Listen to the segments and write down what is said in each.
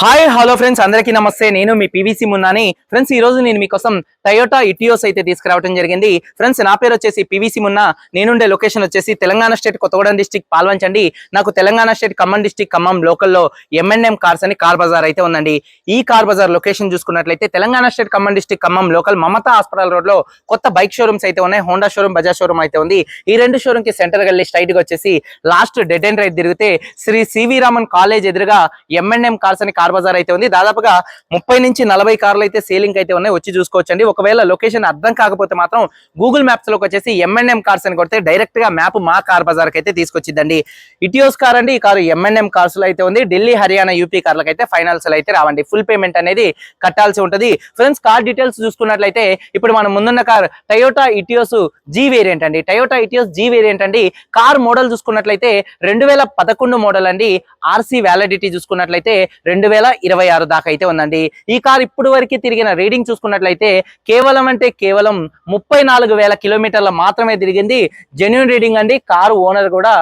Hi hello friends అందరికీ నమస్తే. నేను మీ పీవీసీ మున్నాని ఫ్రెండ్స్ ఈ రోజు నేను మీకోసం టయోటా ఇటియోస్ అయితే తీసుకురావడం జరిగింది. ఫ్రెండ్స్ నా పేరు వచ్చేసి పీవీసీ మున్నా నేనుండే లొకేషన్ వచ్చేసి తెలంగాణ స్టేట్ కొత్తగూడెం డిస్టిక్ పాల్వంచండి. నాకు తెలంగాణ స్టేట్ ఖమ్మం డిస్టిక్ ఖమ్మం లోకల్లో ఎంఎన్ఎం కార్స్ అని కార్ బజార్ అయితే ఉందండి. ఈ కార్ బజార్ లొకేషన్ చూసుకున్నట్లయితే Telangana state Khammam district Khammam local Mamata hospital రోడ్లో కొత్త బైక్ షోరూమ్స్ అయితే ఉన్నాయి. హోండా షోరూమ్ బజాజ్ షోరూమ్ అయితే ఉంది. ఈ రెండు షోరూమ్కి సెంటర్ వెళ్ళి స్ట్రైట్గా వచ్చేసి లాస్ట్ డెడ్ అండ్ రైట్ తిరిగితే Shri C V Raman college ఎదురుగా ఎంఎన్ఎం కార్స్ అని కార్ బజార్ అయితే ఉంది. దాదాపుగా ముప్పై నుంచి నలభై కార్లు అయితే సేలింగ్ అయితే ఉన్నాయి. వచ్చి చూసుకోవచ్చండి. ఒకవేళ లొకేషన్ అర్థం కాకపోతే మాత్రం గూగుల్ మ్యాప్స్లోకి వచ్చేసి ఎంఎన్ఎం కార్స్ అని కొడితే డైరెక్ట్గా మ్యాప్ మా కార్ బజార్కి అయితే తీసుకొచ్చిద్దండి. ఇటియోస్ కార్ అండి. ఈ కారు ఎంఎన్ఎం కార్స్లో అయితే ఉంది. ఢిల్లీ హర్యానా యూపీ కార్లకు అయితే ఫైనాన్స్ అయితే రావండి. ఫుల్ పేమెంట్ అనేది కట్టాల్సి ఉంటుంది. ఫ్రెండ్స్ కార్ డీటెయిల్స్ చూసుకున్నట్లయితే ఇప్పుడు మనం ముందున్న car Toyota Etios G variant అండి. టయోటా ఇటియోస్ జీ వేరియంట్ అండి. కార్ మోడల్ చూసుకున్నట్లయితే రెండు వేల పదకొండు మోడల్ అండి. ఆర్సీ వ్యాలిడిటీ చూసుకున్నట్లయితే రెండు వేల ఇరవై ఆరు దాకా అయితే ఉందండి. ఈ కార్ ఇప్పుడు వరకు తిరిగిన రీడింగ్ చూసుకున్నట్లయితే కేవలం అంటే కేవలం ముప్పై నాలుగు వేల కిలోమీటర్ల మాత్రమే తిరిగింది. జెన్యున్ రీడింగ్ అండి. కారు ఓనర్ కూడా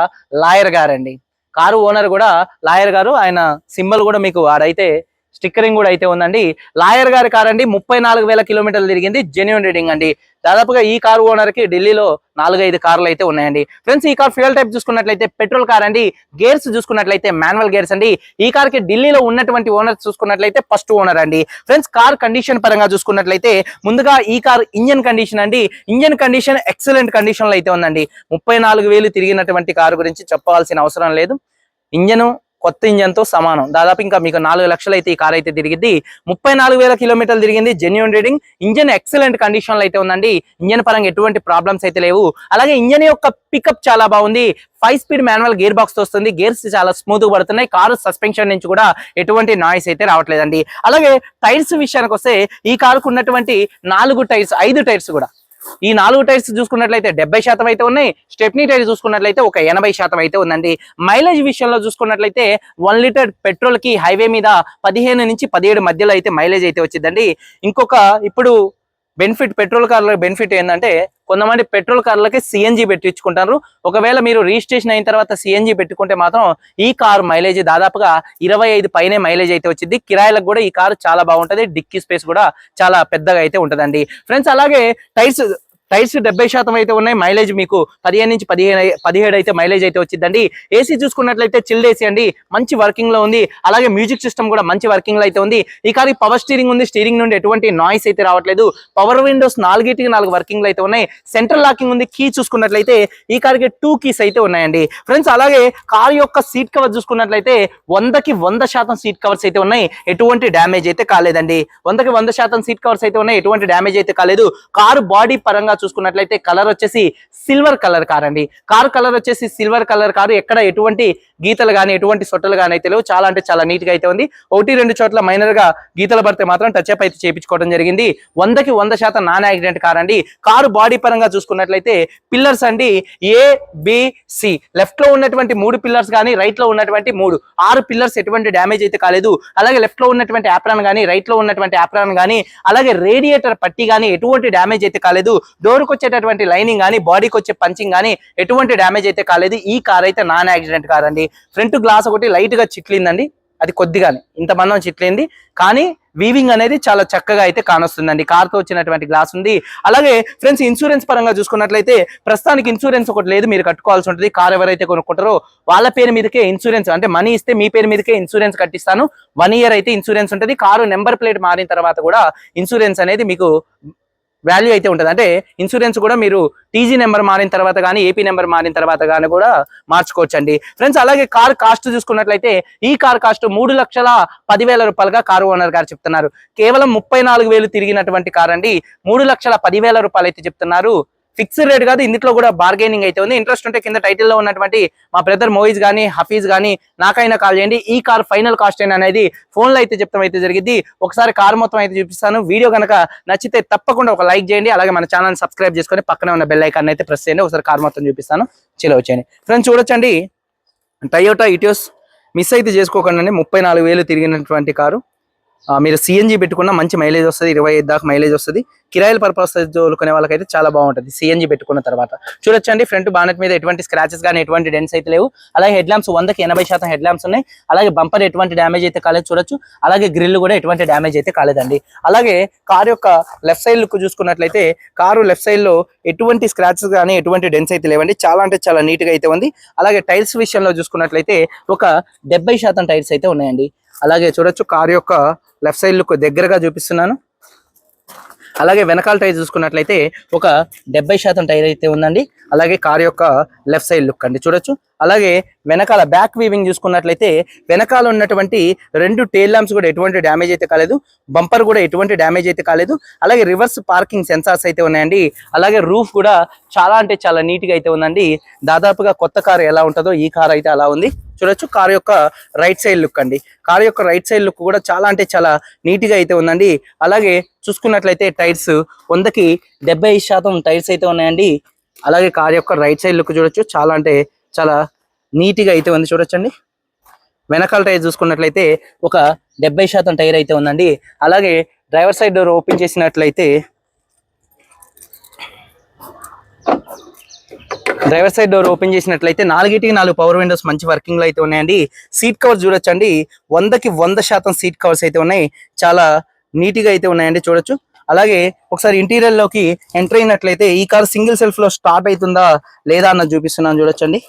లాయర్ గారండి. కారు ఓనర్ కూడా లాయర్ గారు. ఆయన సింబల్ కూడా మీకు ఆడైతే స్టిక్కరింగ్ కూడా అయితే ఉందండి. లాయర్ గారి కార్ అండి ముప్పై నాలుగు వేల కిలోమీటర్లు తిరిగింది. జెన్యున్ రీడింగ్ అండి. దాదాపుగా ఈ కారు ఓనర్కి ఢిల్లీలో నాలుగైదు కార్లు అయితే ఉన్నాయండి. ఫ్రెండ్స్ ఈ కార్ ఫ్యూయల్ టైప్ చూసుకున్నట్లయితే పెట్రోల్ కార్ అండి. గేర్స్ చూసుకున్నట్లయితే మాన్యువల్ గేర్స్ అండి. ఈ కార్కి ఢిల్లీలో ఉన్నటువంటి ఓనర్ చూసుకున్నట్లయితే ఫస్ట్ ఓనర్ అండి. ఫ్రెండ్స్ కార్ కండిషన్ పరంగా చూసుకున్నట్లయితే ముందుగా ఈ కార్ ఇంజన్ కండిషన్ అండి. ఇంజన్ కండిషన్ ఎక్సలెంట్ కండిషన్లో అయితే ఉందండి. ముప్పై నాలుగు వేలు తిరిగినటువంటి కారు గురించి చెప్పాల్సిన అవసరం లేదు. ఇంజను కొత్త ఇంజన్తో సమానం. దాదాపు ఇంకా మీకు నాలుగు లక్షలు అయితే ఈ కార్ అయితే తిరిగింది ముప్పై నాలుగు వేల కిలోమీటర్లు తిరిగింది జెన్యున్ రీడింగ్ ఇంజన్ ఎక్సలెంట్ కండిషన్లో అయితే ఉందండి. ఇంజన్ పరంగా ఎటువంటి ప్రాబ్లమ్స్ అయితే లేవు. అలాగే ఇంజన్ యొక్క పికప్ చాలా బాగుంది. Five speed manual gear box వస్తుంది. గేర్స్ చాలా స్మూత్గా పడుతున్నాయి. కారు సస్పెన్షన్ నుంచి కూడా ఎటువంటి నాయిస్ అయితే రావట్లేదండి. అలాగే టైర్స్ విషయానికి వస్తే ఈ కారుకు ఉన్నటువంటి నాలుగు టైర్స్ ఐదు టైర్స్ కూడా ఈ నాలుగు టైర్స్ చూసుకున్నట్లయితే డెబ్బై శాతం అయితే ఉన్నాయి. స్టెప్నీ టైర్ చూసుకున్నట్లయితే ఒక ఎనభై శాతం అయితే ఉందండి. మైలేజ్ విషయంలో చూసుకున్నట్లయితే వన్ లీటర్ పెట్రోల్కి హైవే మీద పదిహేను నుంచి పదిహేడు మధ్యలో అయితే మైలేజ్ అయితే వచ్చిందండి. ఇంకొక ఇప్పుడు బెనిఫిట్ పెట్రోల్ కార్ల బెనిఫిట్ ఏంటంటే కొంతమంది పెట్రోల్ కార్లకి సిఎన్జి పెట్టించుకుంటారు. ఒకవేళ మీరు రిజిస్ట్రేషన్ అయిన తర్వాత సిఎన్జి పెట్టుకుంటే మాత్రం ఈ కారు మైలేజ్ దాదాపుగా ఇరవై ఐదు పైనే మైలేజ్ అయితే వచ్చింది. కిరాయిలకు కూడా ఈ కారు చాలా బాగుంటది. డిక్కీ స్పేస్ కూడా చాలా పెద్దగా అయితే ఉంటదండి. ఫ్రెండ్స్ అలాగే టైర్స్ టైర్స్ డెబ్బై శాతం అయితే ఉన్నాయి. మైలేజ్ మీకు పదిహేను నుంచి పదిహేను పదిహేడు అయితే మైలేజ్ అయితే వచ్చిందండి. ఏసీ చూసుకున్నట్లయితే చిల్డ్ ఏసీ అండి. మంచి వర్కింగ్లో ఉంది. అలాగే మ్యూజిక్ సిస్టమ్ కూడా మంచి వర్కింగ్లో అయితే ఉంది. ఈ కార్ పవర్ స్టీరింగ్ ఉంది. స్టీరింగ్ నుండి ఎటువంటి నాయిస్ అయితే రావట్లేదు. పవర్ విండోస్ నాలుగిటికి నాలుగు వర్కింగ్లో అయితే ఉన్నాయి. సెంట్రల్ లాకింగ్ ఉంది. కీ చూసుకున్నట్లయితే ఈ కారికి టూ కీస్ అయితే ఉన్నాయండి. ఫ్రెండ్స్ అలాగే కార్ యొక్క సీట్ కవర్ చూసుకున్నట్లయితే వందకి వంద శాతం సీట్ కవర్స్ అయితే ఉన్నాయి. ఎటువంటి డ్యామేజ్ అయితే కాలేదండి. వందకి వంద శాతం సీట్ కవర్స్ అయితే ఉన్నాయి. ఎటువంటి డ్యామేజ్ అయితే కాలేదు. కారు బాడీ పరంగా చూసుకున్నట్లయితే కలర్ వచ్చేసి సిల్వర్ కలర్ కార్ అండి కార్ కలర్ వచ్చేసి సిల్వర్ కలర్ కారు. ఎక్కడ ఎటువంటి గీతలు కానీ ఎటువంటి సొట్టలు కానీ అయితే లేవు. చాలా అంటే చాలా నీట్గా అయితే ఉంది. ఒకటి రెండు చోట్ల మైనర్గా గీతలు పడితే మాత్రం టచ్ అప్ అయితే చేయించుకోవడం జరిగింది. వందకి వంద శాతం నాన్ యాక్సిడెంట్ కార్ అండి. కారు బాడీ పరంగా చూసుకున్నట్లయితే పిల్లర్స్ అండి. ఏ సి లెఫ్ట్లో ఉన్నటువంటి మూడు పిల్లర్స్ కానీ రైట్లో ఉన్నటువంటి మూడు. ఆరు పిల్లర్స్ ఎటువంటి డ్యామేజ్ అయితే కాలేదు. అలాగే లెఫ్ట్లో ఉన్నటువంటి యాప్రాన్ కానీ రైట్లో ఉన్నటువంటి యాప్రాన్ కానీ అలాగే రేడియేటర్ పట్టి కానీ ఎటువంటి డ్యామేజ్ అయితే కాలేదు. డోర్కి వచ్చేటటువంటి లైనింగ్ కానీ బాడీకి వచ్చే పంచింగ్ కానీ ఎటువంటి డ్యామేజ్ అయితే కాలేదు. ఈ కార్ అయితే నాన్ యాక్సిడెంట్ కార్ అండి. ఫ్రంట్ గ్లాస్ ఒకటి లైట్గా చిట్లిందండి. అది కొద్దిగానే ఇంత మందం చిట్లింది. కానీ వీవింగ్ అనేది చాలా చక్కగా అయితే కానొస్తుందండి. కార్తో వచ్చినటువంటి గ్లాస్ ఉంది. అలాగే ఫ్రెండ్స్ ఇన్సూరెన్స్ పరంగా చూసుకున్నట్లయితే ప్రస్తుతానికి ఇన్సూరెన్స్ ఒకటి లేదు మీరు కట్టుకోవాల్సి ఉంటుంది. కార్ ఎవరైతే కొనుక్కుంటారో వాళ్ళ పేరు మీదకే ఇన్సూరెన్స్ అంటే మనీ ఇస్తే మీ పేరు మీదకే ఇన్సూరెన్స్ కట్టిస్తాను. వన్ ఇయర్ అయితే ఇన్సూరెన్స్ ఉంటుంది. కారు నెంబర్ ప్లేట్ మారిన తర్వాత కూడా ఇన్సూరెన్స్ అనేది మీకు వాల్యూ అయితే ఉంటుంది. అంటే ఇన్సూరెన్స్ కూడా మీరు టీజీ నెంబర్ మారిన తర్వాత కానీ ఏపీ నెంబర్ మారిన తర్వాత కానీ కూడా మార్చుకోవచ్చు అండి ఫ్రెండ్స్ అలాగే కార్ కాస్ట్ చూసుకున్నట్లయితే ఈ కార్ కాస్ట్ మూడు లక్షల పదివేల రూపాయలుగా కారు ఓనర్ గారు చెప్తున్నారు. కేవలం ముప్పై నాలుగు వేలు తిరిగినటువంటి కార్ అండి. మూడు లక్షల పదివేల రూపాయలు అయితే చెప్తున్నారు. ఫిక్స్డ్ రేట్ కాదు ఇందులో కూడా బార్గెనింగ్ అయితే ఉంది. ఇంట్రెస్ట్ ఉంటే కింద టైటిల్లో ఉన్నటువంటి మా బ్రదర్ మోయిజ్ గానీ హఫీజ్ గానీ నాకైనా కాల్ చేయండి. ఈ కార్ ఫైనల్ కాస్ట్ అయిన అనేది ఫోన్లో అయితే చెప్తాం అయితే జరిగింది ఒకసారి కార్ మొత్తం అయితే చూపిస్తాను. వీడియో కనుక నచ్చితే తప్పకుండా ఒక లైక్ చేయండి. అలాగే మన ఛానల్ సబ్స్క్రైబ్ చేసుకొని పక్కనే ఉన్న బెల్ ఐకాన్ అయితే ప్రెస్ చేయండి. ఒకసారి కార్ మొత్తం చూపిస్తాను. చిలో వచ్చేయండి ఫ్రెండ్స్ చూడొచ్చండి. టయోటా ఇటియోస్ మిస్ అయితే చేసుకోకండి. ముప్పై నాలుగు వేలు తిరిగినటువంటి కారు. మీరు సిఎన్జి పెట్టుకున్న మంచి మైలేజ్ వస్తుంది ఇరవై ఐదు దాకా మైలేజ్ వస్తుంది. కిరాయిల పర్పస్ తోలుకునే వాళ్ళకైతే చాలా బాగుంటుంది సిఎన్జి పెట్టుకున్న తర్వాత. చూడొచ్చండి ఫ్రంట్ బానెట్ మీద ఎటువంటి స్క్రాచెస్ కానీ ఎటువంటి డెన్స్ అయితే లేవు. అలాగే హెడ్ ల్యాంప్స్ వందకి ఎనభై శాతం హెడ్ ల్యాంప్స్ ఉన్నాయి. అలాగే బంపర్ ఎటువంటి డ్యామేజ్ అయితే కాలేదు చూడొచ్చు. అలాగే గ్రిల్ కూడా ఎటువంటి డ్యామేజ్ అయితే కాలేదండి. అలాగే కార్ యొక్క లెఫ్ట్ సైడ్ లుక్ చూసుకున్నట్లయితే కారు లెఫ్ట్ సైడ్లో ఎటువంటి స్క్రాచెస్ కానీ ఎటువంటి డెన్స్ అయితే లేవండి. చాలా అంటే చాలా నీట్గా అయితే ఉంది. అలాగే టైల్స్ విషయంలో చూసుకున్నట్లయితే ఒక డెబ్బై శాతం టైల్స్ అయితే ఉన్నాయండి. అలాగే చూడొచ్చు కార్ యొక్క లెఫ్ట్ సైడ్ లుక్ దగ్గరగా చూపిస్తున్నాను. అలాగే వెనకాల టైర్ చూసుకున్నట్లయితే ఒక డెబ్బై శాతం టైర్ అయితే ఉందండి. అలాగే కార్ యొక్క లెఫ్ట్ సైడ్ లుక్ అండి చూడొచ్చు. అలాగే వెనకాల బ్యాక్ వీవింగ్ చూసుకున్నట్లయితే వెనకాల ఉన్నటువంటి రెండు టైల్ ల్యాంప్స్ కూడా ఎటువంటి డ్యామేజ్ అయితే కాలేదు. బంపర్ కూడా ఎటువంటి డ్యామేజ్ అయితే కాలేదు. అలాగే రివర్స్ పార్కింగ్ సెన్సార్స్ అయితే ఉన్నాయండి. అలాగే రూఫ్ కూడా చాలా అంటే చాలా నీట్గా అయితే ఉందండి. దాదాపుగా కొత్త కార్ ఎలా ఉంటుందో ఈ కార్ అయితే అలా ఉంది. చూడొచ్చు. కార్ యొక్క రైట్ సైడ్ లుక్ అండి. కార్ యొక్క రైట్ సైడ్ లుక్ కూడా చాలా అంటే చాలా నీట్గా అయితే ఉందండి. అలాగే చూసుకున్నట్లయితే టైర్స్ వందకి డెబ్బై శాతం టైర్స్ అయితే ఉన్నాయండి. అలాగే కార్ యొక్క రైట్ సైడ్ లుక్ చూడొచ్చు. చాలా అంటే చాలా నీట్గా అయితే ఉంది చూడొచ్చండి. వెనకాల టైర్ చూసుకున్నట్లయితే ఒక డెబ్బై శాతం టైర్ అయితే ఉందండి. అలాగే డ్రైవర్ సైడ్ డోర్ ఓపెన్ చేసినట్లయితే డ్రైవర్ సైడ్ డోర్ ఓపెన్ చేసినట్లయితే నాలుగిటికి నాలుగు పవర్ విండోస్ మంచి వర్కింగ్లో అయితే ఉన్నాయండి. సీట్ కవర్స్ చూడొచ్చండి. వందకి వంద శాతం సీట్ కవర్స్ అయితే ఉన్నాయి. చాలా నీట్గా అయితే ఉన్నాయండి చూడొచ్చు. అలాగే ఒకసారి ఇంటీరియర్లోకి ఎంటర్ అయినట్లయితే ఈ కార్ సింగిల్ సెల్ఫ్లో స్టార్ట్ అవుతుందా లేదా అన్నది చూపిస్తున్నాను చూడొచ్చండి.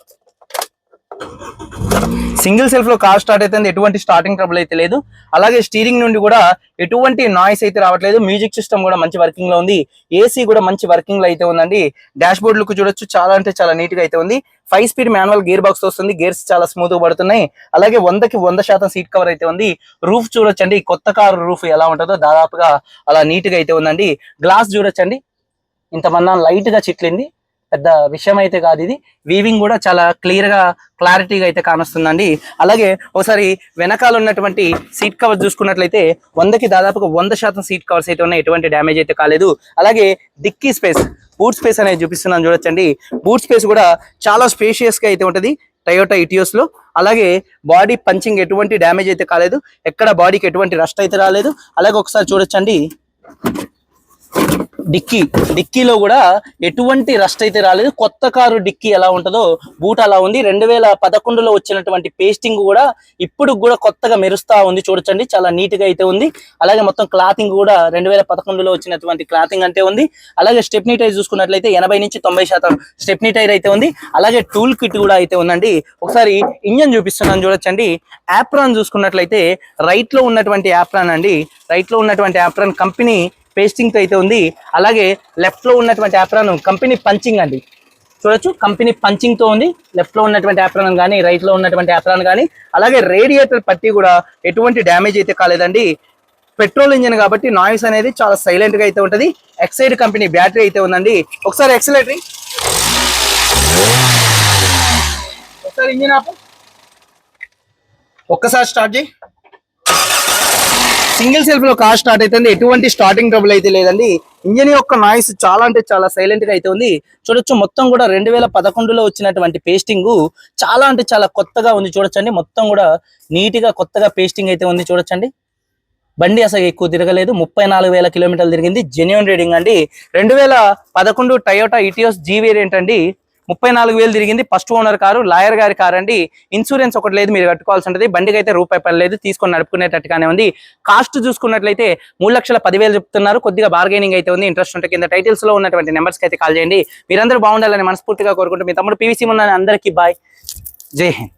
సింగిల్ సెల్ఫ్లో కార్ స్టార్ట్ అయితే ఎటువంటి స్టార్టింగ్ ట్రబుల్ అయితే లేదు. అలాగే స్టీరింగ్ నుండి కూడా ఎటువంటి నాయిస్ అయితే రావట్లేదు. మ్యూజిక్ సిస్టమ్ కూడా మంచి వర్కింగ్లో ఉంది. ఏసీ కూడా మంచి వర్కింగ్లో అయితే ఉందండి. డాష్ బోర్డ్ లుక్ చూడొచ్చు. చాలా అంటే చాలా నీట్గా అయితే ఉంది. Five speed manual gear box వస్తుంది. గేర్స్ చాలా స్మూత్గా పడుతున్నాయి. అలాగే వందకి వంద శాతం సీట్ కవర్ అయితే ఉంది. రూఫ్ చూడొచ్చండి. కొత్త కారు రూఫ్ ఎలా ఉంటుందో దాదాపుగా అలా నీట్గా అయితే ఉందండి. గ్లాస్ చూడొచ్చండి. ఇంతమన్నా లైట్గా చిట్లింది. పెద్ద విషయం అయితే కాదు ఇది. వీవింగ్ కూడా చాలా క్లియర్గా క్లారిటీగా అయితే కానొస్తుందండి. అలాగే ఒకసారి వెనకాల ఉన్నటువంటి సీట్ కవర్ చూసుకున్నట్లయితే వందకి దాదాపుగా వంద శాతం సీట్ కవర్స్ అయితే ఉన్నాయి. ఎటువంటి డ్యామేజ్ అయితే కాలేదు. అలాగే డిక్కీ స్పేస్ బూట్ స్పేస్ అనేది చూపిస్తున్నాను చూడొచ్చండి. బూట్ స్పేస్ కూడా చాలా స్పేషియస్గా అయితే ఉంటది టయోటా ఇటియోస్లో. అలాగే బాడీ పంచింగ్ ఎటువంటి డ్యామేజ్ అయితే కాలేదు. ఎక్కడ బాడీకి ఎటువంటి రస్ట్ అయితే రాలేదు. అలాగే ఒకసారి చూడొచ్చండి. డిక్కీ. డిక్కీలో కూడా ఎటువంటి రస్ట్ అయితే రాలేదు. కొత్త కారు డిక్కీ ఎలా ఉంటుందో బూట్ అలా ఉంది. రెండు వేల పదకొండులో వచ్చినటువంటి పేస్టింగ్ కూడా ఇప్పుడు కూడా కొత్తగా మెరుస్తా ఉంది చూడొచ్చండి. చాలా నీట్గా అయితే ఉంది. అలాగే మొత్తం క్లాతింగ్ కూడా రెండు వేల పదకొండులో వచ్చినటువంటి క్లాతింగ్ అంటే ఉంది. అలాగే స్టెప్నీ టైర్ చూసుకున్నట్లయితే ఎనభై నుంచి తొంభై శాతం స్టెప్నీ టైర్ అయితే ఉంది. అలాగే టూల్ కిట్ కూడా అయితే ఉందండి. ఒకసారి ఇంజన్ చూపిస్తున్నాను చూడొచ్చండి. యాప్రాన్ చూసుకున్నట్లయితే రైట్లో ఉన్నటువంటి యాప్రాన్ అండి. రైట్లో ఉన్నటువంటి యాప్రాన్ కంపెనీ పేస్టింగ్తో అయితే ఉంది. అలాగే లెఫ్ట్లో ఉన్నటువంటి యాప్రాన్ కంపెనీ పంచింగ్ అండి. చూడొచ్చు కంపెనీ పంచింగ్తో ఉంది. లెఫ్ట్లో ఉన్నటువంటి యాప్రాన్ కానీ రైట్లో ఉన్నటువంటి యాప్రాన్ కానీ అలాగే రేడియేటర్ పట్టి కూడా ఎటువంటి డ్యామేజ్ అయితే కాలేదండి. పెట్రోల్ ఇంజిన్ కాబట్టి నాయిస్ అనేది చాలా సైలెంట్గా అయితే ఉంటుంది. ఎక్సైడ్ కంపెనీ బ్యాటరీ అయితే ఉందండి. ఒకసారి ఎక్సలేటరీ. ఒకసారి ఇంజిన్ ఆపు. ఒక్కసారి స్టార్ట్ చేయి. సింగిల్ సెల్ఫ్లో కార్ స్టార్ట్ అయితే ఎటువంటి స్టార్టింగ్ ట్రబుల్ అయితే లేదండి. ఇంజిన్ యొక్క నాయిస్ చాలా అంటే చాలా సైలెంట్గా అయితే ఉంది. చూడొచ్చు మొత్తం కూడా రెండు వేల పదకొండులో వచ్చినటువంటి పేస్టింగ్ చాలా అంటే చాలా కొత్తగా ఉంది చూడొచ్చండి. మొత్తం కూడా నీట్గా కొత్తగా పేస్టింగ్ అయితే ఉంది చూడొచ్చండి. బండి అసలు ఎక్కువ తిరగలేదు. ముప్పై నాలుగు వేల కిలోమీటర్లు తిరిగింది. జెన్యున్ రీడింగ్ అండి. రెండు వేల పదకొండు టయోటా ఇటియోస్ జీ వేరియంట్ అండి. ముప్పై నాలుగు వేలు తిరిగింది. ఫస్ట్ ఓనర్ కారు లాయర్ గారి కారు అండి. ఇన్సూరెన్స్ ఒకటి లేదు మీరు కట్టుకోవాల్సి ఉంటుంది బండికి అయితే రూపాయి పర్లేదు తీసుకొని నడుపుకునేటట్టుగానే ఉంది. కాస్ట్ చూసుకున్నట్లయితే మూడు లక్షల పదివేలు చెప్తున్నారు. కొద్దిగా బార్గెనింగ్ అయితే ఉంది. ఇంట్రెస్ట్ ఉంటే కింద టైటిల్స్లో ఉన్నటువంటి నెంబర్స్కి అయితే కాల్ చేయండి. మీరందరూ బాగుండాలని మనస్ఫూర్తిగా కోరుకుంటూ మీ తమ్ముడు పీవీసీ ఉన్న అందరికీ బాయ్ జై హింద్.